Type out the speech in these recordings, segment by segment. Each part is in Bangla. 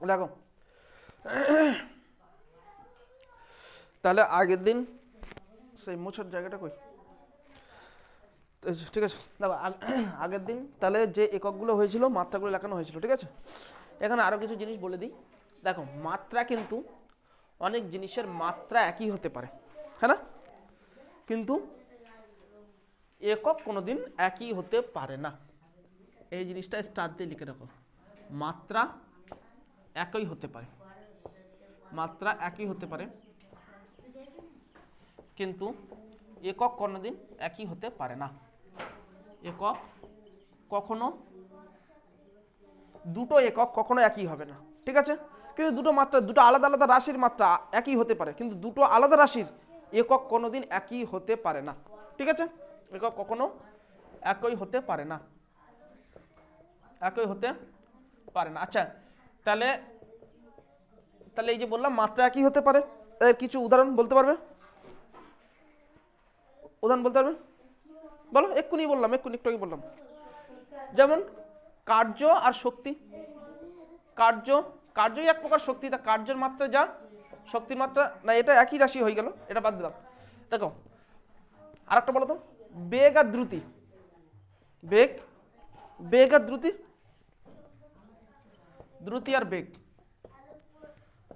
দেখো। তাহলে আগের দিন সেই মোছার জায়গাটা কই? ঠিক আছে। দেখো আগের দিন তাহলে যে এককগুলো হয়েছিল, মাত্রাগুলো লেখানো হয়েছিল, ঠিক আছে? এখানে আরও কিছু জিনিস বলে দিই। দেখো, মাত্রা কিন্তু অনেক জিনিসের মাত্রা একই হতে পারে হ্যাঁ না? কিন্তু একক কোনো দিন একই হতে পারে না। এই জিনিসটা স্টার দিয়ে লিখে রাখো। মাত্রা একই হতে পারে। মাত্রা একই হতে পারে। কিন্তু একক কোনোদিন একই হতে পারে না। একক কখনো দুটো একক কখনো একই হবে না। ঠিক আছে? কিন্তু দুটো মাত্রা, দুটো আলাদা আলাদা রাশির মাত্রা একই হতে পারে। কিন্তু দুটো আলাদা রাশির একক কোনোদিন একই হতে পারে না। ঠিক আছে? একক কখনো একই হতে পারে না। একই হতে পারে না। আচ্ছা তাহলে তাহলে এই যে বললাম, মাত্রা একই হতে পারে? কিছু উদাহরণ বলতে পারবে? উদাহরণ বলতে পারবে? বলো, এক্ষুনি বললাম, এক্ষুনি একটু বললাম। যেমন, কার্য আর শক্তি। কার্য, কার্যই এক প্রকার শক্তি, তা কার্যের মাত্রা যা, শক্তির মাত্রা, না, এটা একই রাশি হয়ে গেল, এটা বাদ দিলাম। দেখো আর একটা বলো তো, বেগ আর দ্রুতি। বেগ বেগ আর দ্রুতি দ্রুতি আর বেগ।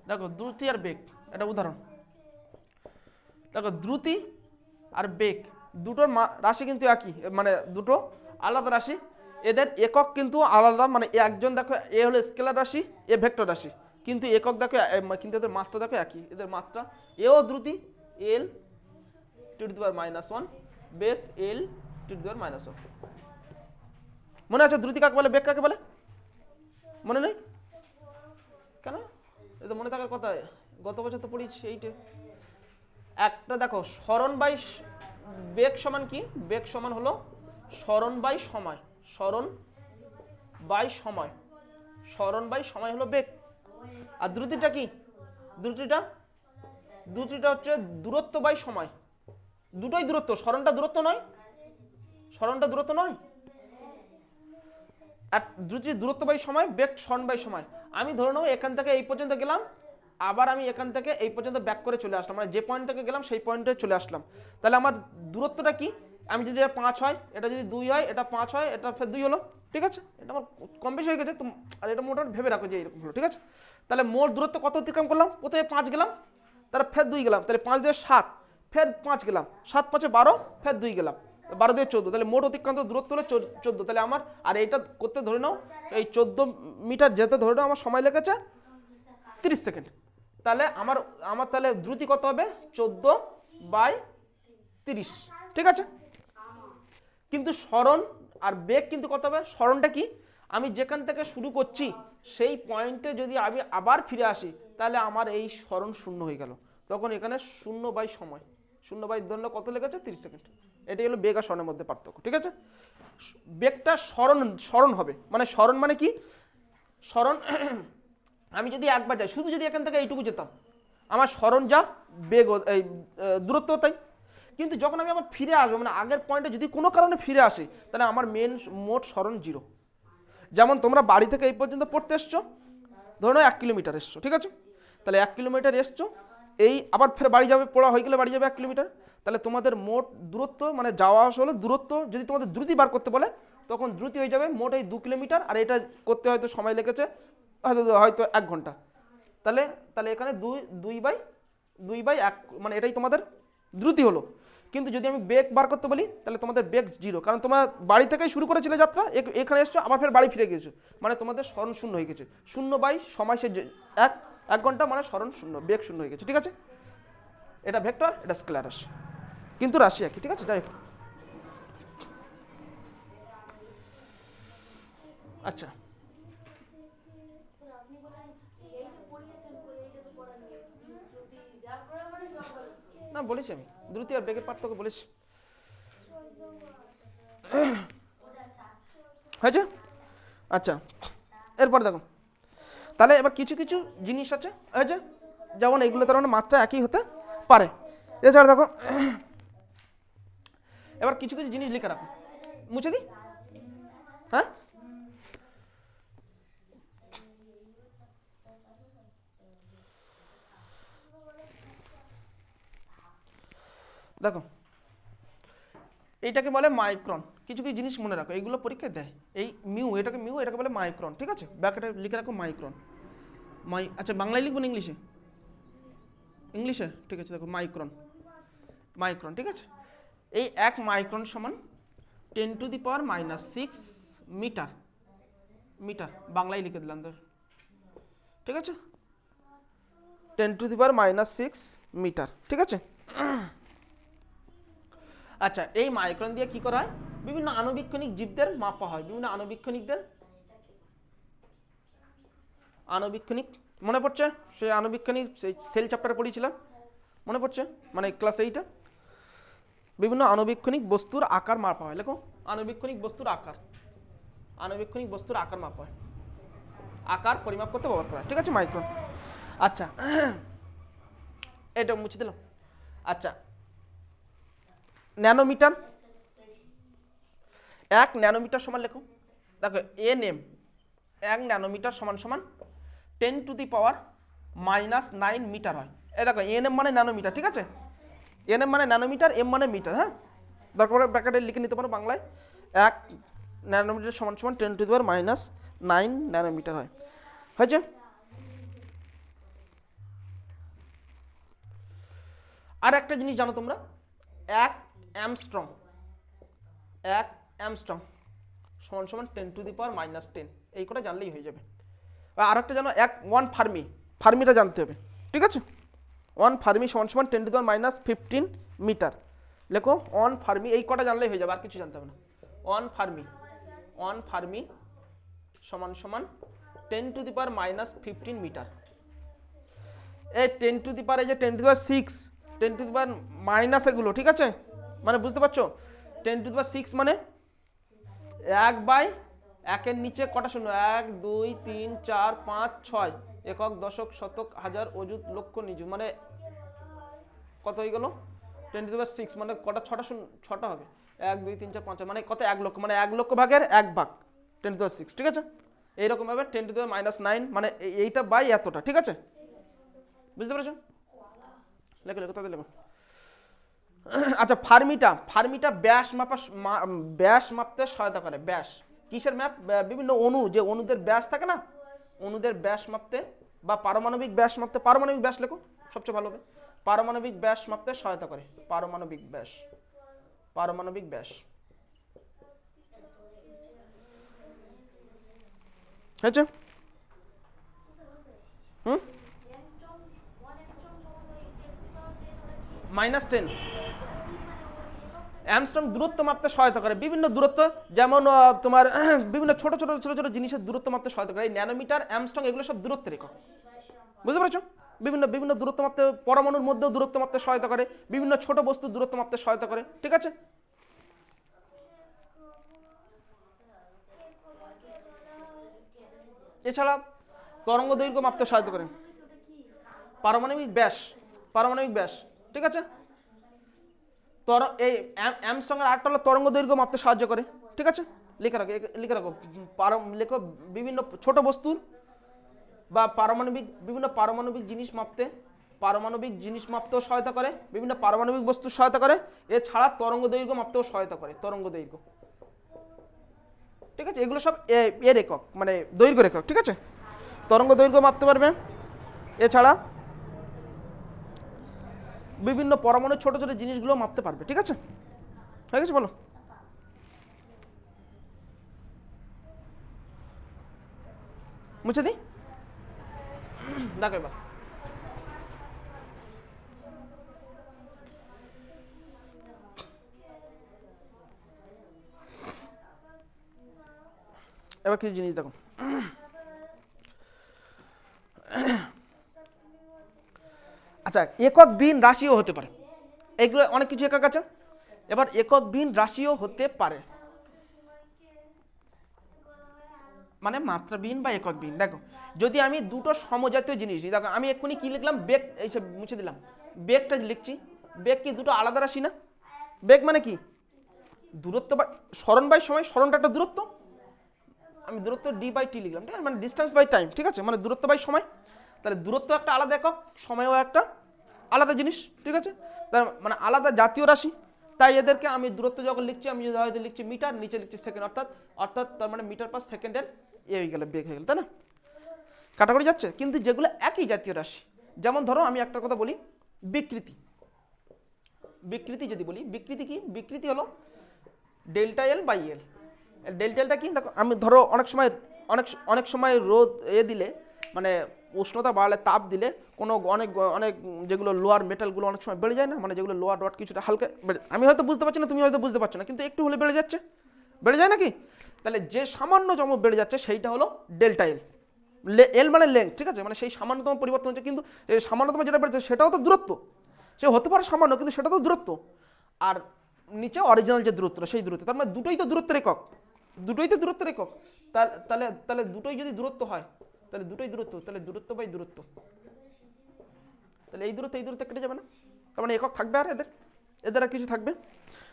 দেখো, দ্রুতি আর বেগ, এটা উদাহরণ। দেখো, দ্রুতি আর বেগ, দুটোর রাশি কিন্তু একই মানে দুটো আলাদা রাশি। এদের একক কিন্তু আলাদা মানে একজন দেখো, এ হলো স্কেলার রাশি, এ ভেক্টর রাশি। কিন্তু একক দেখো কিন্তু এদের মাত্রা দেখো একই, এদের মাত্রা। এও দ্রুতি, L to to power minus one, beg L to to power minus one. মনে আছে দ্রুতি কাকে বলে, বেগ কাকে বলে? মনে নেই? কেন? এ তো মনে থাকার কথা, গত বছর তো পড়িয়েছি এইটে একটা দেখো, স্মরণ বাই বেগ সমান কি? বেগ সমান হলো স্মরণ বাই সময়, স্মরণ বাই সময়, স্মরণ বাই সময় হলো বেগ। আর দ্রুতিটা কি? দ্রুতিটা? দ্রুতিটা হচ্ছে দূরত্ব বাই সময়। দুটোই দূরত্ব, স্মরণটা দূরত্ব নয়, স্মরণটা দূরত্ব নয়। আর দ্রুতি দূরত্ব বাই সময়, বেগ স্মরণ বাই সময়। আমি ধরে নেব এখান থেকে এই পর্যন্ত গেলাম, আবার আমি এখান থেকে এই পর্যন্ত ব্যাক করে চলে আসলাম। মানে যে পয়েন্ট থেকে গেলাম, সেই পয়েন্টে চলে আসলাম। তাহলে আমার দূরত্বটা কি? আমি যদি এটা পাঁচ হয়, এটা যদি দুই হয়, এটা পাঁচ হয়, এটা ফের দুই হলো, ঠিক আছে? এটা আমার কম বেশি হয়ে গেছে, তো আর এটা মোটামুটি ভেবে রাখো যে এরকম হলো, ঠিক আছে? তাহলে মোট দূরত্ব কত অতিক্রম করলাম? প্রথমে পাঁচ গেলাম তারপর ফের দুই গেলাম, তাহলে পাঁচ দিয়ে সাত, ফের পাঁচ গেলাম, সাত পাঁচে বারো, ফের দুই গেলাম। বারো দিয়ে চোদ্দ। তাহলে মোট অতিক্রান্ত দূরত্ব হলো চোদ্দ। তাহলে আমার, আর এটা করতে ধরে নাও, এই চোদ্দ মিটার যেতে ধরে নাও, আমার সময় লেগেছে তিরিশ সেকেন্ড। তাহলে আমার আমার তাহলে দ্রুতি কত হবে? চোদ্দ বাই তিরিশ। ঠিক আছে? কিন্তু স্মরণ আর বেগ কিন্তু কত হবে? স্মরণটা কি? আমি যেখান থেকে শুরু করছি, সেই পয়েন্টে যদি আমি আবার ফিরে আসি, তাহলে আমার এই স্মরণ শূন্য হয়ে গেল। তখন এখানে শূন্য বাই সময়, শূন্য বাই দণ্ড কত লেগেছে? তিরিশ সেকেন্ড। এটাই হলো বেগ আর স্মরণের মধ্যে পার্থক্য, ঠিক আছে? বেগটা স্মরণ স্মরণ হবে। মানে স্মরণ মানে কি? স্মরণ আমি যদি একবার যাই, শুধু যদি এখান থেকে এইটুকু যেতাম, আমার স্মরণ যা, বেগ এই দূরত্ব তাই। কিন্তু যখন আমি আবার ফিরে আসব মানে আগের পয়েন্টে যদি কোনো কারণে ফিরে আসি, তাহলে আমার মেন মোট স্মরণ জিরো যেমন তোমরা বাড়ি থেকে এই পর্যন্ত পড়তে এসছো, ধরো এক কিলোমিটার এসছো, ঠিক আছে? তাহলে এক কিলোমিটার এসছো, এই আবার ফের বাড়ি যাবে, পড়া হয়ে গেলে বাড়ি যাবে এক কিলোমিটার। তাহলে তোমাদের মোট দূরত্ব মানে যাওয়া আসা হলো দূরত্ব, যদি তোমাদের দ্রুতি বার করতে বলে, তখন দ্রুতি হয়ে যাবে মোট এই দু কিলোমিটার, আর এটা করতে হয়তো সময় লেগেছে, হয়তো হয়তো এক ঘণ্টা। তাহলে তাহলে এখানে দুই দুই বাই দুই বাই এক মানে এটাই তোমাদের দ্রুতি হলো। কিন্তু যদি আমি বেগ বার করতে বলি, তাহলে তোমাদের বেগ জিরো। কারণ তোমরা বাড়ি থেকেই শুরু করেছিলে যাত্রা এখ- এখানে এসছো, আবার ফের বাড়ি ফিরে গিয়েছো। মানে তোমাদের স্মরণ শূন্য হয়ে গেছে। শূন্য বাই সময় সে এক এক ঘণ্টা মানে স্মরণ শূন্য, বেগ শূন্য হয়ে গেছে, ঠিক আছে? এটা ভেক্টর, এটা স্কেলার রাশি কিন্তু রাশি একই, ঠিক আছে? যাই আচ্ছা। না, বলেছি আমি। দ্রুতি আর বেগের পার্থক্য বলেছি হয়েছে? আচ্ছা। এরপর দেখো। তাহলে এবার কিছু কিছু জিনিস আছে। হয়েছে? যেমন এইগুলো তার মানে মাত্রা একই হতে পারে। এছাড়া দেখো এবার কিছু কিছু জিনিস লিখে রাখো। মুছে দিই হ্যাঁ? দেখো, এইটাকে বলে মাইক্রন। কিছু কিছু জিনিস মনে রাখো, এইগুলো পরীক্ষায় দেয়। এই মিউ, এটাকে মিউ, এটাকে বলে মাইক্রন, ঠিক আছে? ব্যাকেটে লিখে রাখো মাইক্রন। মাই আচ্ছা বাংলায় লিখব না ইংলিশে? ইংলিশে? ঠিক আছে, দেখো, মাইক্রন। মাইক্রন, ঠিক আছে? এই এক মাইক্রন সমান ten to the power minus six metre metre, বাংলায় লিখে দিলাম তোর ঠিক আছে? Ten to the power minus six metre, ঠিক আছে? আচ্ছা এই মাইক্রন দিয়ে কি করা হয়? বিভিন্ন আণুবীক্ষণিক জীবদের মাপা হয়। বিভিন্ন আণুবীক্ষণিকদের? আণুবীক্ষণিক মনে পড়ছে? সেই আণুবীক্ষণিক, সেই সেল চ্যাপ্টারে পড়িয়েছিলাম। মনে পড়ছে? মানে ক্লাস এইটা? বিভিন্ন আণুবীক্ষণিক বস্তুর আকার মাপা হয়। লেখো আণুবীক্ষণিক বস্তুর আকার। আণুবীক্ষণিক বস্তুর আকার মাপা হয়। আকার পরিমাপ করতে ব্যবহার করা হয়। ঠিক আছে, মাইক্রন? আচ্ছা এটা মুছে দিলাম। আচ্ছা ন্যানোমিটার। এক ন্যানোমিটার সমান লেখো। দেখো এন এম এক ন্যানোমিটার সমান সমান ten to the power minus nine metre হয়। এ দেখো এন এম মানে ন্যানোমিটার, ঠিক আছে? এন এম মানে ন্যানোমিটার, এম মানে মিটার হ্যাঁ? পড়ে ব্র্যাকেটে লিখে নিতে পারো বাংলায়। এক ন্যানোমিটার সমান সমান ten to the power minus nine nanometre হয়। হয়েছে? আর একটা জিনিস জানো তোমরা? এক অ্যামস্ট্রং এক অ্যামস্ট্রং সমান সমান ten to the power minus ten. এই কটা জানলেই হয়ে যাবে। আর একটা জানো, এক ওয়ান ফার্মি, ফার্মিটা জানতে হবে। ঠিক আছে? ওয়ান ফার্মি সমান সমান ten to the power minus fifteen metre লেখো ওয়ান ফার্মি এই কটা জানলেই হয়ে যাবে, আর কিছু জানতে হবে না। ওয়ান ফার্মি ওয়ান ফার্মি সমান সমান ten to the power minus fifteen metre এই টেন টু দি পাওয়ার এই যে ten to the power six ten to the power minus এগুলো, ঠিক আছে? মানে বুঝতে পারছ? Ten to the power six মানে এক বাই একের নিচে কটা শূন্য? এক, দুই, তিন, চার, পাঁচ, ছয়। একক, দশক, শতক, হাজার, অযুত, লক্ষ, নিযুত মানে কত হয়ে গেল? টেন টু সিক্স মানে কটা, ছটা শূন্য, ছটা হবে। এক, দুই, তিন, চার, পাঁচ মানে কত? এক লক্ষ মানে এক লক্ষ ভাগের এক ভাগ। টেন টু সিক্স ঠিক আছে? এইরকম ভাবে ten to the minus nine মানে এইটা বাই এতটা, ঠিক আছে? বুঝতে পেরেছ লেখো লেখো তাদের লেখো। আচ্ছা ফার্মিটা ফার্মিটা ব্যাস মাপা ব্যাস মাপতে সহায়তা করে, ব্যাস। কিসের ম্যাপ? বিভিন্ন অণু, যে অণুদের ব্যাস থাকে না অণুদের ব্যাস মাপতে বা পারমাণবিক ব্যাস মাপতে, পারমাণবিক ব্যাস লেখো, সবচেয়ে ভালো হবে। পারমাণবিক ব্যাস মাপতে সহায়তা করে। পারমাণবিক ব্যাস পারমাণবিক ব্যাস। হয়েছে? হুম? Minus ten. অ্যামস্ট্রং দূরত্ব মাপতে সহায়তা করে। বিভিন্ন দূরত্ব, যেমন তোমার, বিভিন্ন ছোট ছোট ছোট ছোট জিনিসের দূরত্ব মাপতে সহায়তা করে। এই ন্যানোমিটার, অ্যামস্ট্রং, এগুলো সব দূরত্বের একক বুঝতে পেরেছ? বিভিন্ন বিভিন্ন দূরত্ব মাপতে, পরমাণুর মধ্যেও দূরত্ব মাপতে সহায়তা করে। বিভিন্ন ছোট বস্তু দূরত্ব মাপতে সহায়তা করে। ঠিক আছে? এছাড়া তরঙ্গ দৈর্ঘ্য মাপতে সহায়তা করে। পারমাণবিক ব্যাস পারমাণবিক ব্যাস। ঠিক আছে? তর এই অ্যামস্ট্রং এর আটটা হলো তরঙ্গ দৈর্ঘ্য মাপতে সাহায্য করে। ঠিক আছে? লিখে রাখো লিখে রাখো। পারম, লেখো বিভিন্ন ছোট বস্তুর বা পারমাণবিক, বিভিন্ন পারমাণবিক জিনিস মাপতে, পারমাণবিক জিনিস মাপতেও সহায়তা করে, বিভিন্ন পারমাণবিক বস্তুর সহায়তা করে। এছাড়া তরঙ্গ দৈর্ঘ্য মাপতেও সহায়তা করে, তরঙ্গ দৈর্ঘ্য। ঠিক আছে? এগুলো সব এ- একক মানে দৈর্ঘ্য রেখক ঠিক আছে? তরঙ্গ দৈর্ঘ্য মাপতে পারবে। এছাড়া বিভিন্ন পরমাণু ছোট ছোট জিনিসগুলো মাপতে পারবে, ঠিক আছে? হয়ে গেছে, বলো। মুছে দিই দেখো এবার। এবার কিছু জিনিস দেখো। আচ্ছা একক বিন রাশিও হতে পারে। এগুলো অনেক কিছু একক আছে। এবার একক বিন রাশিও হতে পারে। মানে মাত্রাবিহীন বা একক বিহীন দেখো, যদি আমি দুটো সমজাতীয় জিনিস দেখো, আমি এক্ষুনি কি লিখলাম? বেগ এইসব মুছে দিলাম। বেগটা লিখছি। বেগ কি দুটো আলাদা রাশি না? বেগ মানে কি? দূরত্ব বা, স্মরণ বাই সময়, স্মরণটা একটা দূরত্ব। আমি দূরত্ব ডি বাই টি লিখলাম, ঠিক আছে? মানে ডিস্টেন্স বাই টাইম ঠিক আছে? মানে দূরত্ব বাই সময়। তাহলে দূরত্ব একটা আলাদা একক, সময়ও একটা আলাদা জিনিস, ঠিক আছে? তার মানে আলাদা জাতীয় রাশি। তাই এদেরকে আমি দূরত্ব যখন লিখছি, আমি হয়তো লিখছি মিটার, নিচে লিখছি সেকেন্ড অর্থাৎ অর্থাৎ তার মানে মিটার পার সেকেন্ডের এ হয়ে গেল, বেগ হয়ে গেল, তাই না? কাটাকুটি যাচ্ছে। কিন্তু যেগুলো একই জাতীয় রাশি, যেমন ধরো আমি একটা কথা বলি, বিকৃতি। বিকৃতি যদি বলি, বিকৃতি কি? বিকৃতি হলো delta L by L delta এলটা কি? দেখো, আমি ধরো অনেক সময়, অনেক অনেক সময় রোদ এ দিলে মানে উষ্ণতা বাড়ালে তাপ দিলে কোনো অনেক অনেক যেগুলো লোয়ার মেটালগুলো অনেক সময় বেড়ে যায় না? মানে যেগুলো লোয়ার ডট কিছুটা হালকা বেড়ে আমি হয়তো বুঝতে পারছি না, তুমি হয়তো বুঝতে পারছ না, কিন্তু একটু হলে বেড়ে যাচ্ছে। বেড়ে যায় নাকি? তাহলে যে সামান্যতম বেড়ে যাচ্ছে সেইটা হলো ডেল্টা এল এল মানে লেন্থ ঠিক আছে? মানে সেই সামান্যতম পরিবর্তন হচ্ছে, কিন্তু এই সামান্যতম যেটা বেড়েছে সেটাও তো দূরত্ব। সে হতে পারে সামান্য, কিন্তু সেটা তো দূরত্ব। আর নিচে অরিজিনাল যে দূরত্ব সেই দূরত্ব। তার মানে দুটোই তো দূরত্বের একক। দুটোই তো দূরত্বের একক। তাহলে তাহলে দুটোই যদি দূরত্ব হয় তাহলে দুটোই দূরত্ব, তাহলে দূরত্ব বাই দূরত্ব। তাহলে এই দূরত্ব এই দূরত্ব কেটে যাবে না? তার মানে একক থাকবে আর এদের? এদের আর কিছু থাকবে?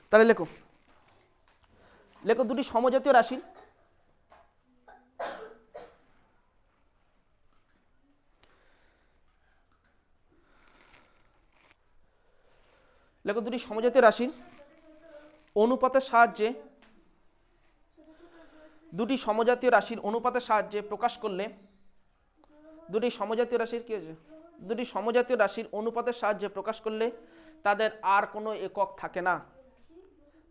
তাহলে লেখো। লেখো দুটি সমজাতীয় রাশি। লেখো দুটি সমজাতীয় রাশির অনুপাতের সাহায্যে, দুটি সমজাতীয় রাশির অনুপাতের সাহায্যে প্রকাশ করলে দুটি সমজাতীয় রাশির কি হয়েছে? দুটি সমজাতীয় রাশির অনুপাতের সাহায্যে প্রকাশ করলে তাদের আর কোনো একক থাকে না।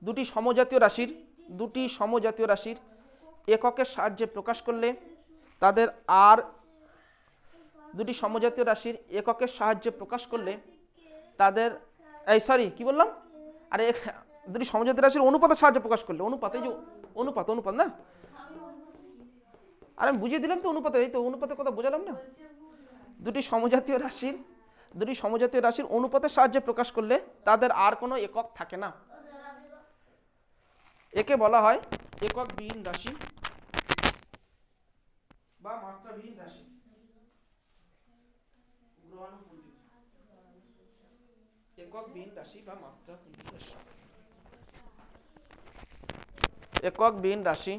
দুটি সমজাতীয় রাশির, দুটি সমজাতীয় রাশির এককের সাহায্যে প্রকাশ করলে তাদের আর দুটি সমজাতীয় রাশির এককের সাহায্যে প্রকাশ করলে তাদের, এই সরি কি বললাম? আরে, দুটি সমজাতীয় রাশির অনুপাতের সাহায্যে প্রকাশ করলে, অনুপাত, এই যে অনুপাত অনুপাত না? আর আমি বুঝিয়ে দিলাম তো অনুপাতে এই তো অনুপাতের কথা বোঝালাম না। দুটি সমজাতীয় রাশির, দুটি সমজাতীয় রাশির অনুপাতের সাহায্যে প্রকাশ করলে তাদের আর কোনো একক থাকে না। একে বলা হয় একক বিহীন রাশি বা মাত্রাবিহীন রাশি। একক বিহীন রাশি বা রাশি। একক বিহীন রাশি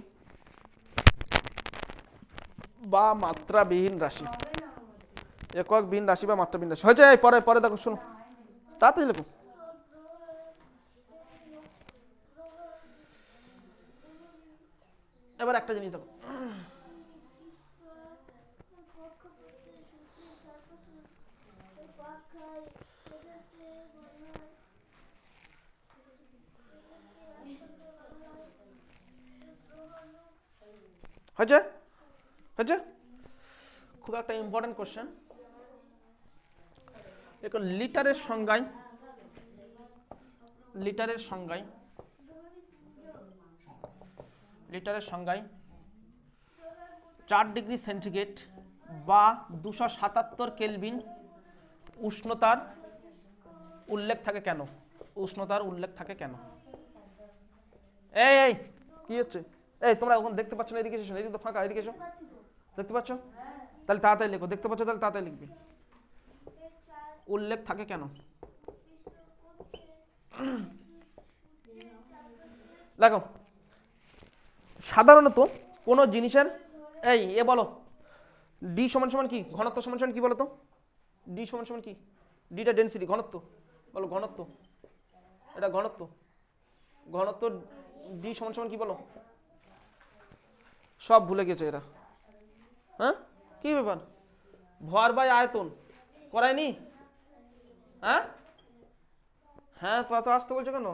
বা মাত্রাবিহীন রাশি। একক বিহীন রাশি বা মাত্রাবিহীন রাশি। হয়েছে পরে পরে দেখো, শুনো। তাড়াতাড়ি লেখো। এবার একটা জিনিস দেখো। হয়েছে? হয়েছে? খুব একটা ইম্পর্টেন্ট কোশ্চেন দেখুন, লিটারের সংজ্ঞায় লিটারের সংজ্ঞায় লিটারের সংজ্ঞায় চার ডিগ্রি সেন্টিগ্রেড বা দুশো সাতাত্তর কেলভিন উষ্ণতার উল্লেখ থাকে কেন? উষ্ণতার উল্লেখ থাকে কেন? এই কি হচ্ছে? এই, তোমরা এখন দেখতে পাচ্ছ না, এদিকে এদিকে তো ফাঁকা, এদিকে এসো। দেখতে পাচ্ছ? তাহলে তাড়াতাড়ি লেখো, দেখতে পাচ্ছ? তাহলে তাড়াতাড়ি লিখবে। উল্লেখ থাকে কেন? দেখো, সাধারণত কোনো জিনিসের, এই, এ বলো, ডি সমান সমান কি? ঘনত্ব সমান সমান কি বলো তো? ডি সমান সমান কি? ডিটা ডেন্সিটি ঘনত্ব। বলো, ঘনত্ব। এটা ঘনত্ব। ঘনত্ব ডি সমান সমান কি বলো? সব ভুলে গেছে এরা। হ্যাঁ? কি ব্যাপার? ভর বাই আয়তন। করায়নি? হ্যাঁ? হ্যাঁ তো আসতে বলছো কেন?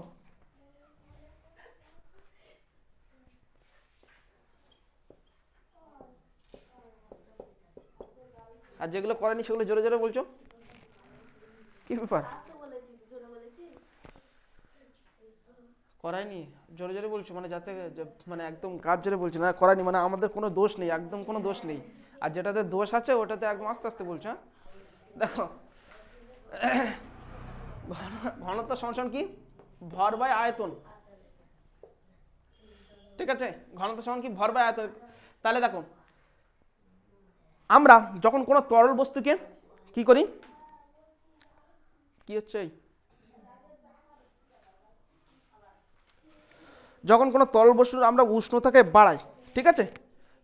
আর যেগুলো করেনি সেগুলো জোরে জোরে বলছো? কি ব্যাপার? করায়নি, জোরে জোরে বলছো মানে যাতে মানে একদম কাজ জোরে বলছো না, করায়নি মানে আমাদের কোনো দোষ নেই, একদম কোনো দোষ নেই। আর যেটাতে দোষ আছে, ওটাতে একদম আস্তে আস্তে বলছো হ্যাঁ? দেখো ঘনত্ব সমান কি? ভর বাই আয়তন। ঠিক আছে? ঘনত্ব সমান কি? ভর বাই আয়তন। তাহলে দেখো, আমরা যখন কোনো তরল বস্তুকে কি করি? কি হচ্ছে এই? যখন কোনো তরল বস্তু আমরা উষ্ণতাকে বাড়াই, ঠিক আছে?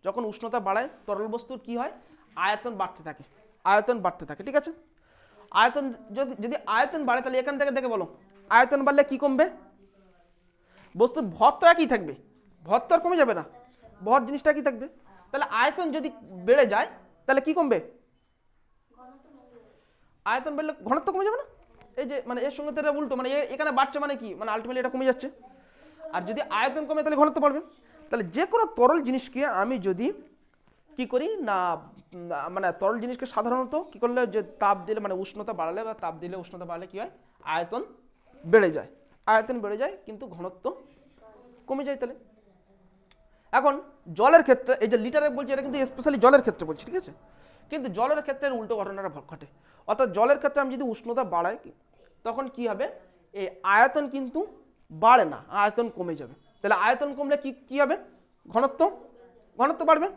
যখন উষ্ণতা বাড়ায়, তরল বস্তুর কি হয়? আয়তন বাড়তে থাকে, আয়তন বাড়তে থাকে, ঠিক আছে? আয়তন যদি যদি আয়তন বাড়ে, তাহলে এখান থেকে দেখে বলো, আয়তন বাড়লে কি কমবে? বস্তুর ভর তো একই থাকবে, ভর আর কমে যাবে না, ভর জিনিসটা একই থাকবে। তাহলে আয়তন যদি বেড়ে যায়, তাহলে কি কমবে? আয়তন বেড়লে ঘনত্ব কমে যাবে না? এই যে মানে এর সঙ্গে তো এটা উল্টো মানে এখানে বাড়ছে মানে কি? মানে আলটিমেটলি এটা কমে যাচ্ছে। আর যদি আয়তন কমে, তাহলে ঘনত্ব বাড়বে। তাহলে যে কোনো তরল জিনিসকে আমি যদি কি করি না মানে তরল জিনিসকে সাধারণত কি করলে যে তাপ দিলে মানে উষ্ণতা বাড়ালে বা তাপ দিলে উষ্ণতা বাড়ালে কি হয়? আয়তন বেড়ে যায়। আয়তন বেড়ে যায়, কিন্তু ঘনত্ব কমে যায় তাহলে। এখন জলের ক্ষেত্রে, এই যে লিটারে বলছি, এটা কিন্তু স্পেশালি জলের ক্ষেত্রে বলছি, ঠিক আছে? কিন্তু জলের ক্ষেত্রে উল্টো ঘটনাটা ঘটে। অর্থাৎ জলের ক্ষেত্রে আমি যদি উষ্ণতা বাড়াই, তখন কি হবে? এই আয়তন কিন্তু বাড়ে না, আয়তন কমে যাবে। তাহলে আয়তন কমলে কি কি হবে? ঘনত্ব? ঘনত্ব বাড়বে।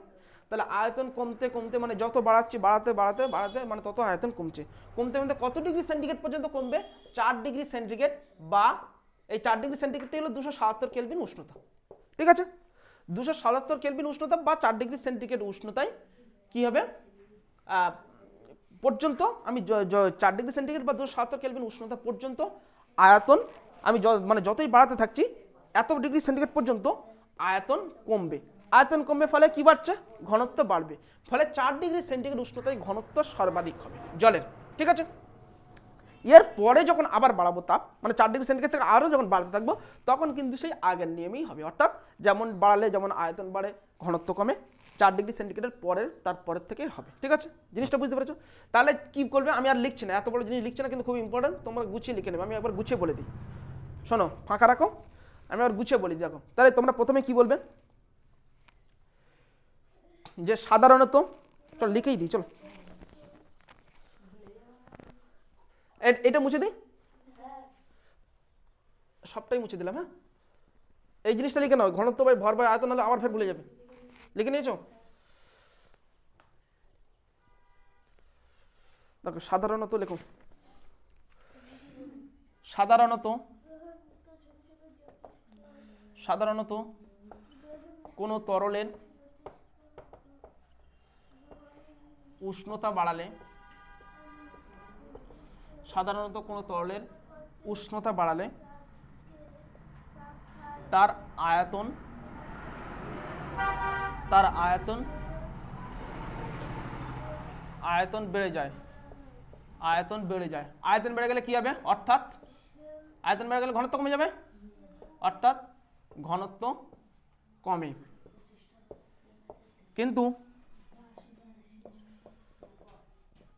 তাহলে আয়তন কমতে কমতে মানে যত বাড়াচ্ছি, বাড়াতে বাড়াতে বাড়াতে মানে তত আয়তন কমছে। কমতে কমতে কত ডিগ্রি সেন্টিগ্রেড পর্যন্ত কমবে? চার ডিগ্রি সেন্টিগ্রেড বা এই চার ডিগ্রি সেন্টিগ্রেডটি হলো দুশো সাতাত্তর কেলভিন উষ্ণতা। ঠিক আছে? দুশো সাতাত্তর কেলভিন উষ্ণতা বা চার ডিগ্রি সেন্টিগ্রেড উষ্ণতায় কি হবে? পর্যন্ত আমি চার ডিগ্রি সেন্টিগ্রেড বা দুশো সাতাত্তর কেলভিন উষ্ণতা পর্যন্ত আয়তন আমি মানে যতই বাড়াতে থাকছি, এত ডিগ্রি সেন্টিগ্রেড পর্যন্ত আয়তন কমবে। আয়তন কমবে ফলে কি বাড়ছে? ঘনত্ব বাড়বে। ফলে চার ডিগ্রি সেন্টিগ্রেড উষ্ণতায় ঘনত্ব সর্বাধিক হবে। জলের, ঠিক আছে? এর পরে যখন আবার বাড়াবো তাপ মানে চার ডিগ্রি সেন্টিগ্রেড থেকে আরও যখন বাড়তে থাকব, তখন কিন্তু সেই আগের নিয়মেই হবে। অর্থাৎ যেমন বাড়ালে যেমন আয়তন বাড়ে, ঘনত্ব কমে, চার ডিগ্রি সেন্টিগ্রেডের পরের, তার পরের থেকেই হবে। ঠিক আছে? জিনিসটা বুঝতে পেরেছ? তাহলে কি করবে? আমি আর লিখছি না। এত বড় জিনিস লিখছি না, কিন্তু খুব ইম্পর্টেন্ট তোমরা গুছিয়ে লিখে নেবে। আমি একবার গুছিয়ে বলে দিই। শোনো, ফাঁকা রাখো। আমি আবার গুছিয়ে বলি, দেখো। তাহলে তোমরা প্রথমে কি বলবে? যে সাধারণত, চল লিখেই দিই, চলো। এটা মুছে দিই? সবটাই মুছে দিলাম হ্যাঁ? এই জিনিসটা লিখে নাও, ঘনত্ব বাই ভর বাই আয়তন হলে আবার ফের ভুলে যাবে। লিখে নিয়েছো? দেখো, সাধারণত লেখো। সাধারণত সাধারণত কোনো তরলের উষ্ণতা বাড়ালে, সাধারণত কোনো তরলের উষ্ণতা বাড়ালে তার আয়তন তার আয়তন আয়তন বেড়ে যায়। আয়তন বেড়ে যায়। আয়তন বেড়ে গেলে কি হবে? অর্থাৎ আয়তন বেড়ে গেলে ঘনত্ব কমে যাবে। অর্থাৎ ঘনত্ব কমে। কিন্তু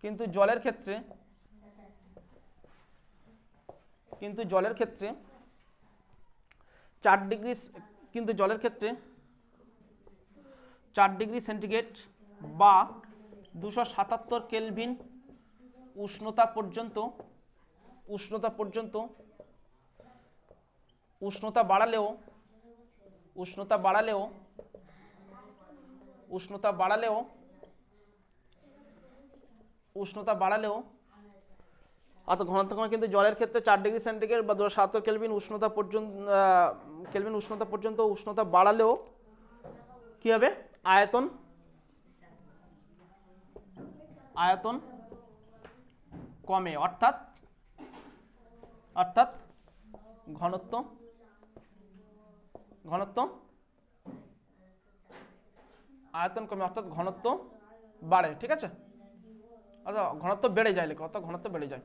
কিন্তু জলের ক্ষেত্রে, কিন্তু জলের ক্ষেত্রে চার ডিগ্রি কিন্তু জলের ক্ষেত্রে চার ডিগ্রি সেন্টিগ্রেড বা দুশো সাতাত্তর কেলভিন উষ্ণতা পর্যন্ত উষ্ণতা পর্যন্ত, উষ্ণতা বাড়ালেও উষ্ণতা বাড়ালেও উষ্ণতা বাড়ালেও উষ্ণতা বাড়ালেও, অর্থাৎ ঘনত্ব কমে কিন্তু জলের ক্ষেত্রে চার ডিগ্রি সেন্টিগ্রেড বা সাতাত্তর কেলভিন উষ্ণতা পর্যন্ত কেলভিন উষ্ণতা পর্যন্ত উষ্ণতা বাড়ালেও কি হবে? আয়তন আয়তন কমে। অর্থাৎ অর্থাৎ ঘনত্ব ঘনত্ব? আয়তন কমে, অর্থাৎ ঘনত্ব বাড়ে, ঠিক আছে? অর্থাৎ ঘনত্ব বেড়ে যায় লেখা, অর্থাৎ ঘনত্ব বেড়ে যায়।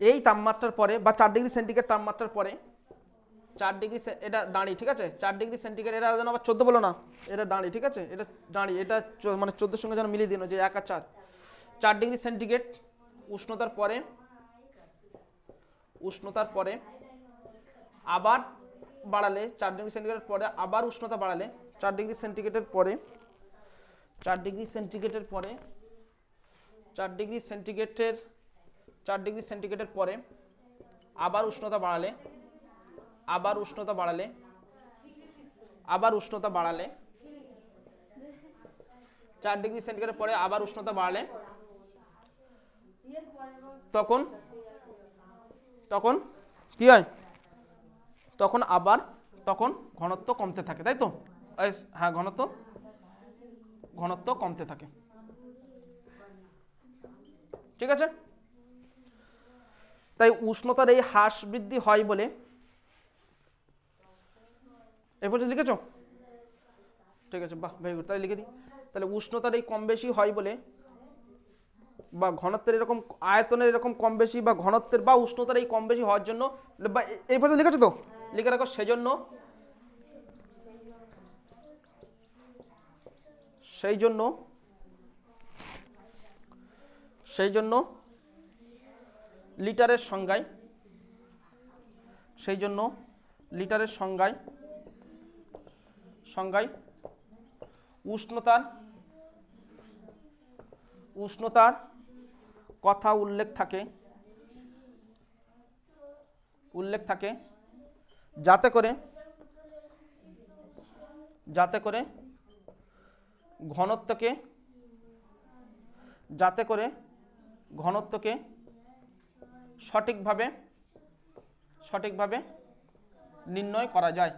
এই তাপমাত্রার পরে বা চার ডিগ্রি সেন্টিগ্রেড তাপমাত্রার পরে, চার ডিগ্রি এটা দাঁড়ি ঠিক আছে? চার ডিগ্রি সেন্টিগ্রেড, এটা যেন আবার চোদ্দ বলো না, এটা দাঁড়ি ঠিক আছে? এটা দাঁড়ি এটা মানে চোদ্দোর সঙ্গে যেন মিলিয়ে দিন যে এক আর চার। চার ডিগ্রি সেন্টিগ্রেড উষ্ণতার পরে উষ্ণতার পরে আবার বাড়ালে চার ডিগ্রি সেন্টিগ্রেড পরে আবার উষ্ণতা বাড়ালে চার ডিগ্রি সেন্টিগ্রেডের পরে, চার ডিগ্রি সেন্টিগ্রেডের পরে, চার ডিগ্রি সেন্টিগ্রেডের, চার ডিগ্রি সেন্টিগ্রেডের পরে আবার উষ্ণতা বাড়ালে, আবার উষ্ণতা বাড়ালে, আবার উষ্ণতা বাড়ালে, চার ডিগ্রি সেন্টিগ্রেড পরে আবার উষ্ণতা বাড়ালে, তখন তখন কি হয়? তখন আবার, তখন ঘনত্ব কমতে থাকে, তাই তো? হ্যাঁ ঘনত্ব ঘনত্ব কমতে থাকে। ঠিক আছে? তাই উষ্ণতার এই হ্রাস বৃদ্ধি হয় বলে এ লিখেছ? ঠিক আছে, বাহ ভেরি গুড তাহলে লিখে দিই। তাহলে উষ্ণতার এই কম বেশি হয় বলে বা ঘনত্বের এরকম আয়তনের এরকম কম বেশি বা ঘনত্বের বা উষ্ণতার এই কম বেশি হওয়ার জন্য, বা এই লিখেছো তো? লিখে রাখো, সেজন্য। সেই জন্য সেই জন্য লিটারের সংজ্ঞায়। সেই জন্য লিটারের সংজ্ঞায়। সংজ্ঞায়। উষ্ণতার। উষ্ণতার কথা উল্লেখ থাকে। উল্লেখ থাকে। যাতে করে যাতে করে ঘনত্বকে, যাতে করে ঘনত্বকে সঠিকভাবে সঠিকভাবে নির্ণয় করা যায়।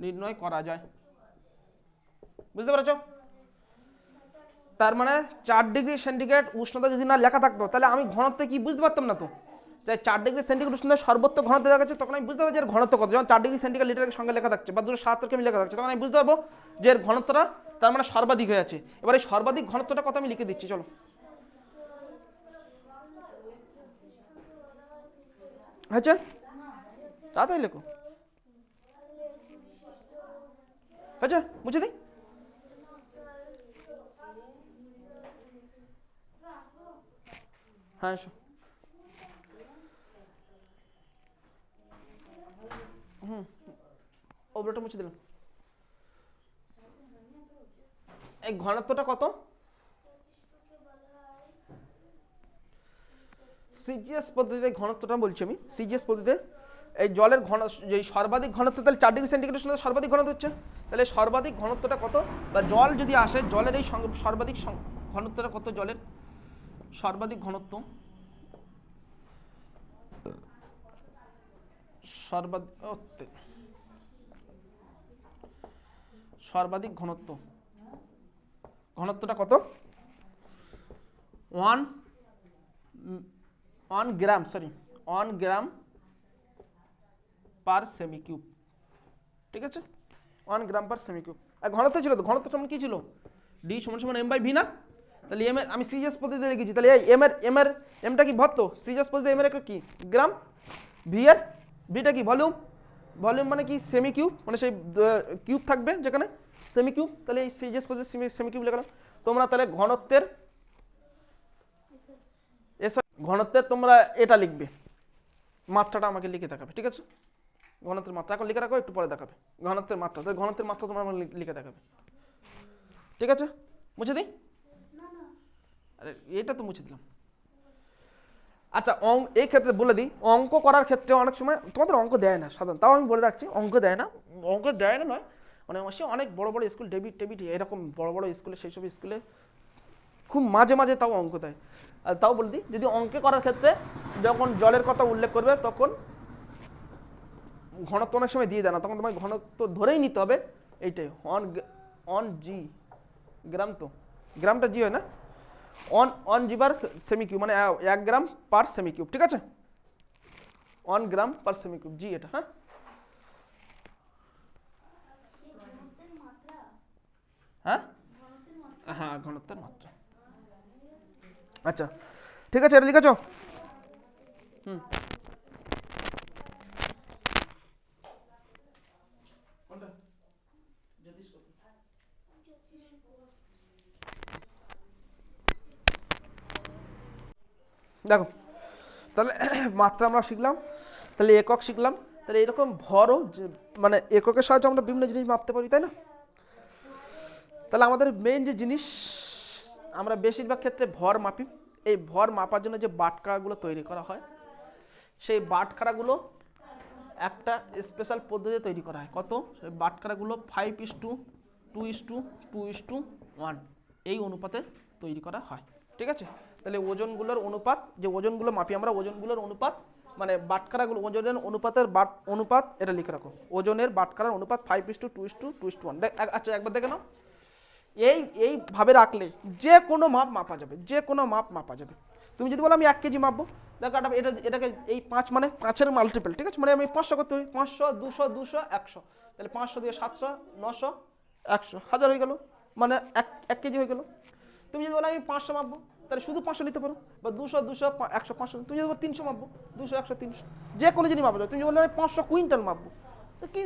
নির্ণয় করা যায়। বুঝতে পেরেছ? তার মানে চার ডিগ্রি সেন্টিগ্রেড উষ্ণতা যদি না লেখা থাকতো, তাহলে আমি ঘনত্ব কি বুঝতে পারতাম না তো? তাই চার ডিগ্রি সেন্টিগ্রেড উষ্ণতা সর্বোচ্চ ঘনত্ব দেখা যাচ্ছে, তখন আমি বুঝতে পারব যে ঘনত্ব কত। যখন চার ডিগ্রি সেন্টিগ্রেড লিটারের সঙ্গে লেখা থাকছে, বা দুশো সাতাত্তর কেমি লেখা থাকছে, তখন আমি বুঝতে পারব যে এর ঘনত্বটা তার মানে সর্বাধিক হয়ে আছে। এবার এই সর্বাধিক ঘনত্বটা কত আমি লিখে দিচ্ছি, চলো। হয়েছে তাড়াতাড়ি লেখো। হয়েছে মুছে দিই? হ্যাঁ হুম। ওগুলোটা মুছে দিলাম। এই ঘনত্বটা কত? সিজিএস পদ্ধতিতে ঘনত্বটা বলছি আমি। সিজিএস পদ্ধতিতে এই জলের ঘন, যে সর্বাধিক ঘনত্ব, তাহলে চার ডিগ্রি সেন্টিগ্রেড সর্বাধিক ঘনত্ব হচ্ছে। তাহলে সর্বাধিক ঘনত্বটা কত? বা জল যদি আসে, জলের এই সর্বাধিক ঘনত্বটা কত জলের? সর্বাধিক ঘনত্ব। সর্বাধিক সর্বাধিক ঘনত্ব। ঘনত্বটা কত? One one gram sorry one gram per semi cube ঠিক আছে? One gram per semi cube আর ঘনত্ব ছিল তো? ঘনত্ব সমান কি ছিল? ডি সমান সমান এম বাই ভি না? তাহলে এম আমি সিজিএস পদ্ধতিতে লিখেছি। তাহলে এম এর এম এর এমটা কি ভর তো? পদ্ধতি এম এর একটা কি? গ্রাম ভি এর ভিটা কি? ভলিউম ভলিউম মানে কি? সেমি কিউব মানে সেই কিউব থাকবে যেখানে? সেমি কিউব তাহলে এই সিজিএস পদ্ধতি সেমি কিউব লেখালাম তোমরা তাহলে ঘনত্বের এসব ঘনত্বের তোমরা এটা লিখবে। মাত্রাটা আমাকে লিখে দেখাবে ঠিক আছে? ঘনত্বের মাত্রা। এখন লিখে রাখো একটু পরে দেখাবে। ঘনত্বের মাত্রা তাহলে ঘনত্বের মাত্রা তোমরা আমাকে লিখে দেখাবে। ঠিক আছে? মুছে দিই? আরে এটা তো মুছে দিলাম। আচ্ছা অঙ্ক এই ক্ষেত্রে বলে দিই, অঙ্ক করার ক্ষেত্রে অনেক সময় তোমাদের অঙ্ক দেয় না সাধারণ তাও আমি বলে রাখছি, অঙ্ক দেয় না। অঙ্ক দেয় না, নয়। মানে অবশ্যই অনেক বড় বড় স্কুল, ডেবিট, টেবিট, এরকম বড় বড় স্কুলে, সেই সব স্কুলে খুব মাঝে মাঝে তাও অঙ্ক দেয়। আর তাও বলে দিই, যদি অঙ্কে করার ক্ষেত্রে যখন জলের কথা উল্লেখ করবে, তখন ঘনত্ব অনেক সময় দিয়ে দেয় না, তখন তোমায় ঘনত্ব ধরেই নিতে হবে। এইটাই অন অন জি, গ্রাম তো। গ্রামটা জি হয় না? অন অন জিবার সেমি কিউব মানে এ- এক গ্রাম পার সেমি কিউব ঠিক আছে? On gram per semi cube G এটা হ্যাঁ? হ্যাঁ? হ্যাঁ ঘনত্বের মাত্রা। আচ্ছা ঠিক আছে, এটা লিখেছো? হুম। দেখো, তাহলে মাত্রা আমরা শিখলাম, তাহলে একক শিখলাম, তাহলে এরকম ভরও মানে এককের সাহায্যে আমরা বিভিন্ন জিনিস মাপতে পারি, তাই না? তাহলে আমাদের মেইন যে জিনিস, আমরা বেশিরভাগ ক্ষেত্রে ভর মাপি। এই ভর মাপার জন্য যে বাটখারাগুলো তৈরি করা হয়, সেই বাটখারাগুলো একটা স্পেশাল পদ্ধতিতে তৈরি করা হয়। কত? সেই বাটখারাগুলো five is to two is to two is to one এই অনুপাতে তৈরি করা হয়। ঠিক আছে? তাহলে ওজনগুলোর অনুপাত, যে ওজনগুলো মাপি আমরা, ওজনগুলোর অনুপাত মানে বাটখারাগুলো, ওজনের অনুপাতের বাট, অনুপাত এটা লিখে রাখো। ওজনের বাটখারার অনুপাত five is to two is to two is to one আচ্ছা একবার দেখে নাও। এই এইভাবে রাখলে যে কোনো মাপ মাপা যাবে, যে কোনো মাপ মাপা যাবে। তুমি যদি বলো আমি এক কেজি মাপবো, দেখো একটা এটা, এটাকে এই পাঁচ মানে পাঁচের মাল্টিপল ঠিক আছে? মানে আমি পাঁচশো করতে হবে পাঁচশো, দুশো দুশো, একশো। তাহলে পাঁচশো দিয়ে সাতশো, নশো, একশো। হাজার হয়ে গেল মানে এক এক কেজি হয়ে গেল। তুমি যদি বলো আমি পাঁচশো মাপবো তাহলে শুধু পাঁচশো নিতে পারো বা দুশো দুশো একশো, পাঁচশো, তুমি যদি তিনশো মাপবো, দুশো, একশো, তিনশো, যে কোনো জিনিস মাপা যাবে তুমি বললে আমি পাঁচশো কুইন্টাল মাপবো, তো কি?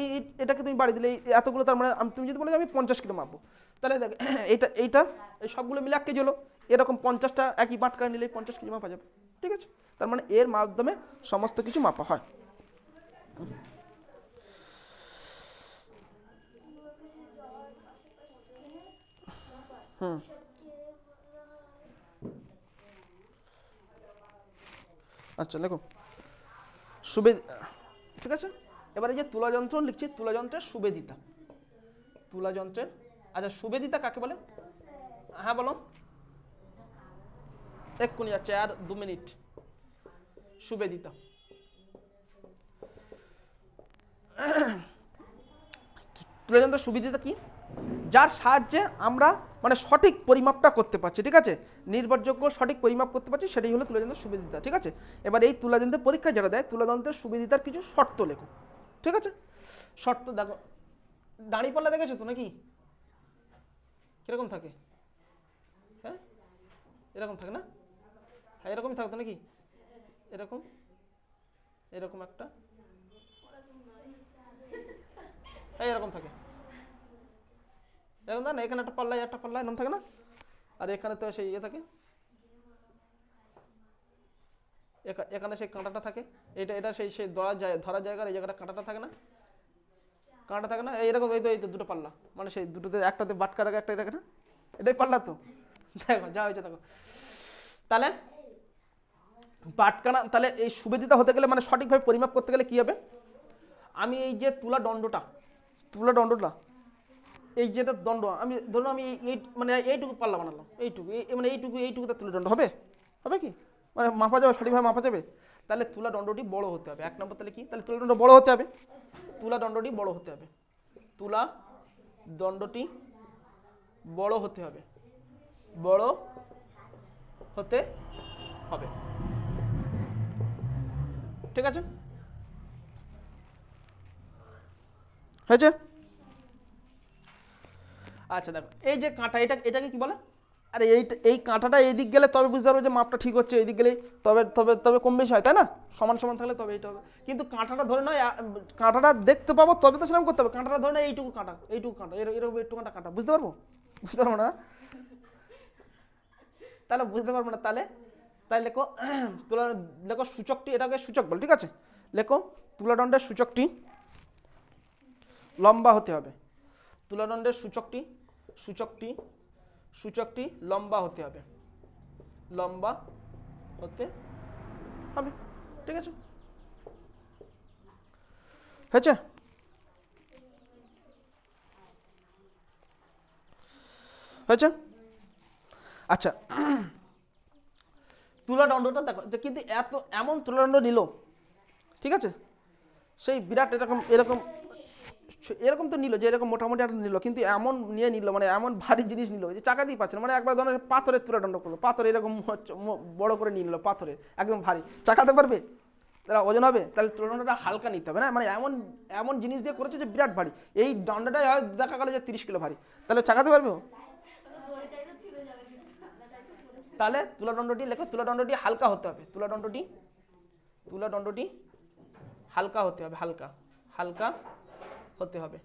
এই এটাকে তুমি বাড়ি দিলে এতগুলো তার মানে আমি- তুমি যদি বলো আমি পঞ্চাশ কিলো মাপবো, তাহলে দেখ, এইটা এইটা, এই সবগুলো মিলে এক কেজি হলো, এরকম পঞ্চাশটা একই বাটকা নিলে পঞ্চাশ কেজি মাপা যাবে, ঠিক আছে? তার মানে এর মাধ্যমে সমস্ত কিছু মাপা হয়। হুম। আচ্ছা লেখো। সুবেদ ঠিক আছে? এবারে যে তুলা যন্ত্র লিখছি, তুলা যন্ত্রের সুবেদিতা। তুলা যন্ত্রের আচ্ছা সুবেদিতা কাকে বলে? হ্যাঁ বলো। এক্ষুনি যাচ্ছে, আর দু মিনিট। সুবেদিতা। তুলা যন্ত্রের সুবিধিতা কি? যার সাহায্যে আমরা মানে সঠিক পরিমাপটা করতে পারছি, ঠিক আছে? নির্ভরযোগ্য সঠিক পরিমাপ করতে পারছি, সেটাই হলো তুলাযন্ত্রের সুবিধিতা ঠিক আছে? এবার এই তুলাযন্ত্রের পরীক্ষা যারা দেয়, তুলাযন্ত্রের সুবিধিতার কিছু শর্ত লেখো, ঠিক আছে? শর্ত দেখো দাঁড়ি পাল্লা দেখেছ তো নাকি? কীরকম থাকে? হ্যাঁ? এরকম থাকে না? হ্যাঁ এরকমই থাকতো নাকি? এরকম? এরকম একটা? এই এরকম থাকে। এরকম না এখানে একটা পাল্লা একটা পাল্লা এরকম থাকে না? আর এখানে তো সেই ইয়ে থাকে। এখানে সেই কাঁটাটা থাকে। এটা এটা সেই সেই ধরার জায়গা ধরার জায়গার এই জায়গাটা কাঁটাটা থাকে না? কাঁটা থাকে না? এইরকম এই তো এই তো দুটো পাল্লা। মানে সেই দুটোতে, একটাতে বাটকা রাখে, একটা রাখে না? এটাই পাল্লা তো। দেখো, যা হয়েছে দেখো। তাহলে বাটকানা, তাহলে এই সুবিধিতা হতে গেলে মানে সঠিকভাবে পরিমাপ করতে গেলে কি হবে? আমি এই যে তুলা দণ্ডটা তুলা দণ্ডটা এই যেটা দণ্ড, আমি ধরুন আমি এই- মানে এইটুকু পাল্লা বানালাম, এইটুকু, এই মানে এইটুকু এইটুকু তার তুলা দণ্ড, হবে? হবে কি? মানে মাপা যাবে, সঠিকভাবে মাপা যাবে? তাহলে তুলা দণ্ডটি বড় হতে হবে। এক নম্বর তাহলে কি? তাহলে তুলা দণ্ড বড় হতে হবে। তুলা দণ্ডটি বড় হতে হবে। তুলা দণ্ডটি বড় হতে হবে। বড় হতে হবে। ঠিক আছে? হয়েছে? আচ্ছা দেখো, এই যে কাঁটা, এটা, এটাকে কি বলে? আরে এই এই কাঁটাটা এই দিক গেলে তবে বুঝতে পারবে যে মাপটা ঠিক হচ্ছে এই দিক গেলে তবে তবে তবে কম বেশি হয়, তাই না? সমান সমান থাকলে তবে এইটা হবে। কিন্তু কাঁটাটা ধরে নয় কাঁটাটা দেখতে পাবো, তবে তো সেরকম করতে হবে। কাঁটাটা ধরে নয় এইটুকু কাঁটা এইটুকু কাঁটা, এর- এরকম একটু কাঁটা কাঁটা, বুঝতে পারব? বুঝতে পারব না? তাহলে বুঝতে পারব না, তাহলে? তাই লেখো, তুলা, লেখো সূচকটি, এটাকে সূচক বল, ঠিক আছে? লেখো, তুলাদণ্ডের সূচকটি লম্বা হতে হবে। তুলাদণ্ডের সূচকটি সূচকটি সূচকটি লম্বা হতে হবে। লম্বা হতে হবে, ঠিক আছে? হয়েছে? হয়েছে? আচ্ছা তুলাদণ্ডটা দেখো, যে কিন্তু এত, এমন তুলাদণ্ড নিল ঠিক আছে? সেই বিরাট এরকম এরকম এরকম তো নিল যে এরকম মোটামুটি একটা নিল, কিন্তু এমন নিয়ে নিল মানে এমন ভারী জিনিস নিল যে চাকা দিয়ে পাচ্ছে না। মানে একবার ধরনের পাথরের তুলাদণ্ড করল, পাথর এরকম বড় করে নিয়ে নিল পাথরের একদম ভারী। চাকাতে পারবে? তাহলে ওজন হবে? তাহলে তুলনাটা হালকা নিতে হবে না? মানে এমন এমন জিনিস দিয়ে করেছে যে বিরাট ভারী। এই দণ্ডটাই দেখা গেলো যে তিরিশ কিলো ভারী। তাহলে চাকাতে পারবে? তাহলে তুলাদণ্ডটি লেখো, তুলাদণ্ডটি হালকা হতে হবে। তুলাদণ্ডটি তুলাদণ্ডটি হালকা হতে হবে, হালকা হালকা। হতে হবে।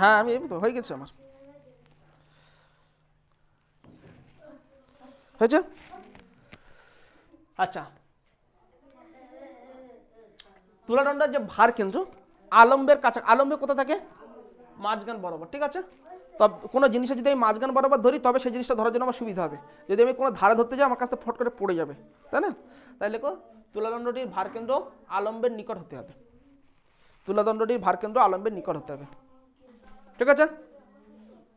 হ্যাঁ আমি এই তো হয়ে গেছে আমার। হয়েছে? আচ্ছা। তুলাদণ্ডের যে ভার কেন্দ্র আলম্বের কাছে আলম্বে কোথা থাকে? মাঝখান বরাবর ঠিক আছে? তবে কোনো জিনিসের যদি আমি মাঝখান বরাবর ধরি তবে সেই জিনিসটা ধরার জন্য আমার সুবিধা হবে। যদি আমি কোনো ধারে ধরতে যাই আমার কাছ ফট করে পড়ে যাবে। তাই না? তাই লেখো তুলাদণ্ডটির ভারকেন্দ্র আলম্বের নিকট হতে হবে। তুলাদণ্ডটির ভারকেন্দ্র আলম্বের নিকট হতে হবে। ঠিক আছে?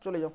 চলে যাও।